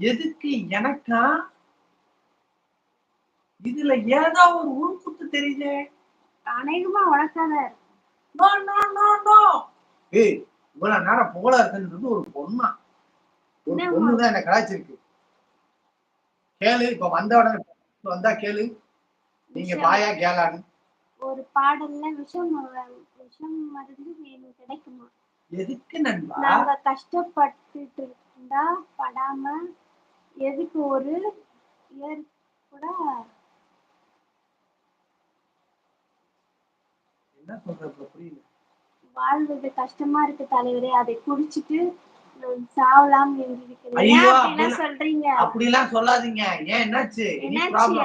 எதுக்கு எனக்கா? இதுல ஏதோ ஒரு உள்குத்து தெரியுதே? அநேகமா ஏய் இவ்வளவு நேரம் புகழா இருக்குன்றது ஒரு பொண்ணா? ஒரு என்னம்மா? பொண்ணு தான் என்ன கலாச்சிருக்கு கேளு இப்ப வந்த உடனே வந்தா கேளு. நீங்க. பாயா கேளான்னு. ஒரு பாடல்ல விஷம் விஷம் மருந்து வேணும் கிடைக்குமா? எதுக்கு நண்பா? நாங்க கஷ்டப்பட்டுட்டு இருந்தா படாம. எதுக்கு ஒரு இயர் கூட? என்ன வாழ்வது கஷ்டமா இருக்கு தலைவரே அதை குடிச்சிட்டு சாவலாம் என்று அப்படிலாம் சொல்றீங்க? அப்படிலாம் சொல்லாதீங்க. ஏன் என்னாச்சு? என்னாச்சு?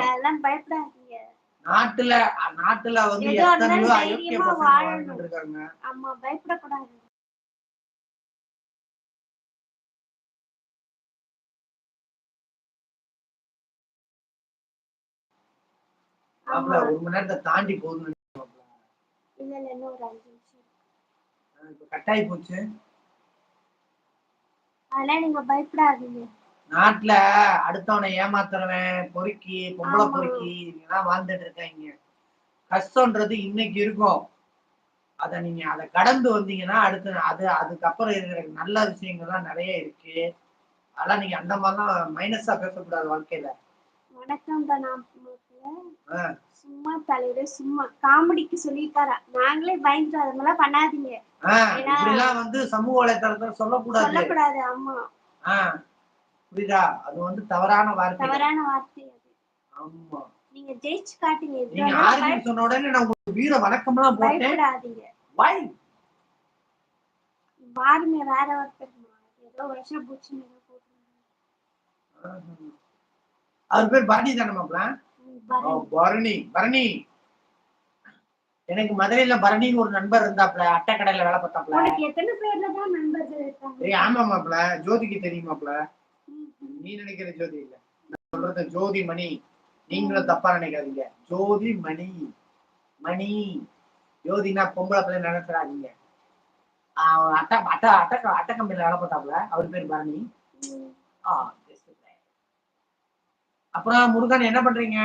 பயப்படாதீங்க. நாட்டுல நாட்டுல வந்து எதுவா எத்தனையோ இருந்தாலும் அயோக்கிய தைரியமா பசங்க வாழணும். வாழ்ந்துட்டு இருக்காங்க. ஆமா பயப்படக்கூடாது. மாப்பிள ஒரு மணி நேரத்தை தாண்டி போகுதுன்னு இல்ல இல்ல இன்னும் ஒரு அஞ்சு நிமிஷம். இப்ப கட்டாயி போச்சு. அதெல்லாம் நீங்க பயப்படாதீங்க. நாட்டுல அடுத்தவனை ஏமாத்துறவன் பொறுக்கி பொம்பளை. பொறுக்கி இதெல்லாம் வாழ்ந்துட்டு இருக்காங்க. கஷ்டம்ன்றது இன்னைக்கு இருக்கும். அத நீங்க அதை கடந்து வந்தீங்கன்னா அடுத்து அது அதுக்கப்புறம் இருக்கிற நல்ல விஷயங்கள்லாம் நிறைய இருக்கு. அதெல்லாம் நீங்க அந்த மாதிரிலாம் மைனஸா பேசக்கூடாது வாழ்க்கையில. வணக்கம். சும்மா தலைவரே சும்மா காமெடிக்கு சொல்லிட்டாரா? நாங்களே பயந்துட்டு அதெல்லாம் பண்ணாதீங்க வந்து சமூக வலைத்தளத்துல சொல்லக்கூடாது. சொல்லக்கூடாது ஆமா. புரியுதா? அது வந்து தவறான வார்த்தை. தவறான வார்த்தை அது. ஆமா. நீங்க ஜெயிச்சு காட்டுங்க. நீங்க இருந்தாலும் பய- ஆர்மி சொன்ன உடனே நான் உங்களுக்கு வீர வணக்கம்லாம் போட்டேன். பயப்படாதீங்க. வாய் பாருங்க வேற ஒருத்தர். ஏதோ வருஷம் பூச்சி அவர் பேர் பரணி தானே பரணி. பரணி. எனக்கு மதுரையில பரணின்னு ஒரு நண்பர் இருந்தாப்ல அட்டை கடையில வேலை பார்த்தாப்ல ஏய் ஆமா மாப்பிள ஜோதிக்கு தெரியுமாப்ல. நீ நினைக்கிற ஜோதி இல்ல. நான் சொல்றது ஜோதி மணி. நீங்களும் தப்பா நினைக்காதீங்க. ஜோதி மணி. மணி. ஜோதினா பொம்பளை பிள்ளை நினைச்சிடாதீங்க. அட்டை அட்டை அட்டை அட்டை கம்பெனில வேலை பார்த்தாப்ல அவர் பேர் பரணி. ஆ. அப்புறம் முருகன் என்ன பண்றீங்க?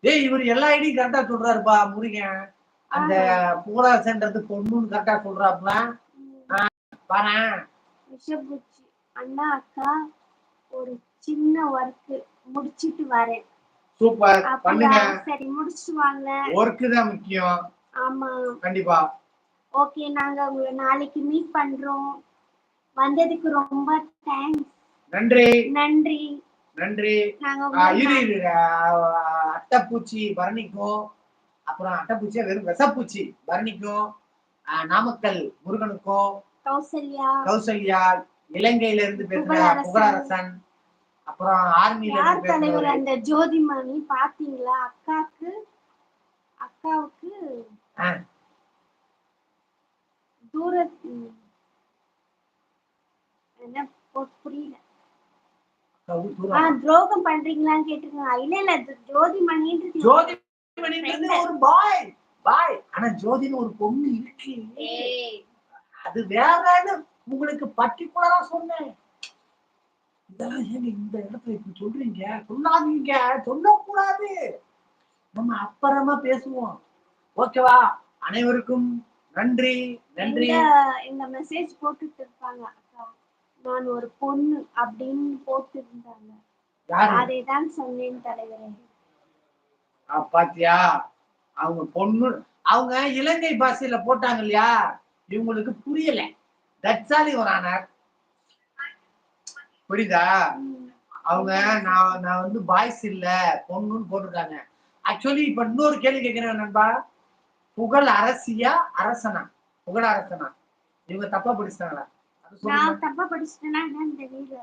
ஏய் இவர் எல்லா ஐடியும் கரெக்டா சொல்றாருப்பா முருகன். அந்த புகழாசன்றது பொண்ணுன்னு கரெக்டா சொல்றாப்புல. ம். பாரு. விஷபூச்சி அண்ணா அக்கா ஒரு சின்ன ஒர்க் முடிச்சிட்டு வரேன். சூப்பர். பண்ணுங்க. சரி முடிச்சிட்டு வாங்க. ஒர்க்கு தான் முக்கியம். ஆமா. கண்டிப்பா. ஓகே நாங்க உங்களை நாளைக்கு மீட் பண்றோம். வந்ததுக்கு ரொம்ப தேங்க்ஸ் நன்றி. நன்றி. நன்றி. இரு இரு. அட்டைப்பூச்சி பரணிக்கும் அப்புறம் அட்டைப்பூச்சியா வெறும் விஷப்பூச்சி பரணிக்கும் நாமக்கல் முருகனுக்கும் கௌசல்யா. கௌசல்யா இலங்கையில இருந்து பேசுற புகழரசன். அப்புறம் ஆர்மில இருந்து தலைவர் அந்த ஜோதிமணி பாத்தீங்களா? அக்காக்கு அக்காவுக்கு. தூர. என்ன புரியல. துரோகம் பண்றீங்களான்னு கேட்டிருக்காங்க. இல்ல இல்ல இது ஜோதிமணின்றது ஜோதி மணின்றது ஒரு பாய் பாய் ஆனா ஜோதின்னு ஒரு பொண்ணு இருக்கு. அது வேறன்னு உங்களுக்கு பர்டிகுலரா சொன்னேன். இதெல்லாம் ஏங்க இந்த இடத்துல இப்படி சொல்றீங்க? சொல்லாதீங்க. சொல்லக்கூடாது. நம்ம அப்புறமா பேசுவோம். ஓகேவா? அனைவருக்கும் நன்றி. நன்றி. இந்த மெசேஜ் போட்டுட்டு இருப்பாங்க நான் ஒரு பொண்ணு அப்படின்னு போட்டு இருந்தாங்க யாரு? அதை தான் சொன்னேன் தலைவரே. பாத்தியா? அவங்க பொண்ணு அவங்க இலங்கை பாஷையில போட்டாங்க இல்லையா? இவங்களுக்கு புரியல. தட்சாலி ஒரு ஆனார் புரியுதா. அவங்க நான் நான் வந்து பாய்ஸ் இல்ல பொண்ணுன்னு போட்டிருக்காங்க. ஆக்சுவலி இப்ப இன்னொரு கேள்வி கேட்கிறேன் நண்பா. புகழ் அரசியா அரசனா? புகழ் அரசனா? இவங்க தப்பா சொல்லுங்க நான் தப்பா படிச்சிட்டேன்னா என்னன்னு தெரியல.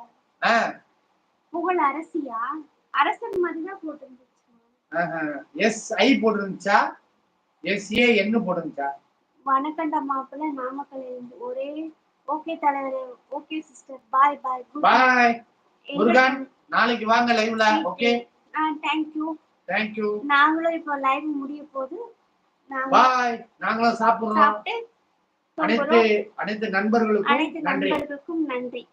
புகழ் அரசியா? அரசன் மாதிரி தான் போட்டிருந்துச்சு. S I போட்டிருந்துச்சா? எஸ் ஏ என்ன போட்டிருந்துச்சா? வணக்கண்டா மாப்பிள்ள நாமக்கல் இருந்து ஒரே ஓகே தலைவரே okay sister bye bye bye Murugan நாளைக்கு வாங்க லைவ்ல ஓகே தேங்க்யூ தேங்க்யூ நாங்களும் இப்போ லைவ் முடிய போது நாங்க பாய் நாங்களும் சாப்பிடுறோம். சாப்பிட்டு அனைத்து. அனைத்து நண்பர்களுக்கும் நன்றி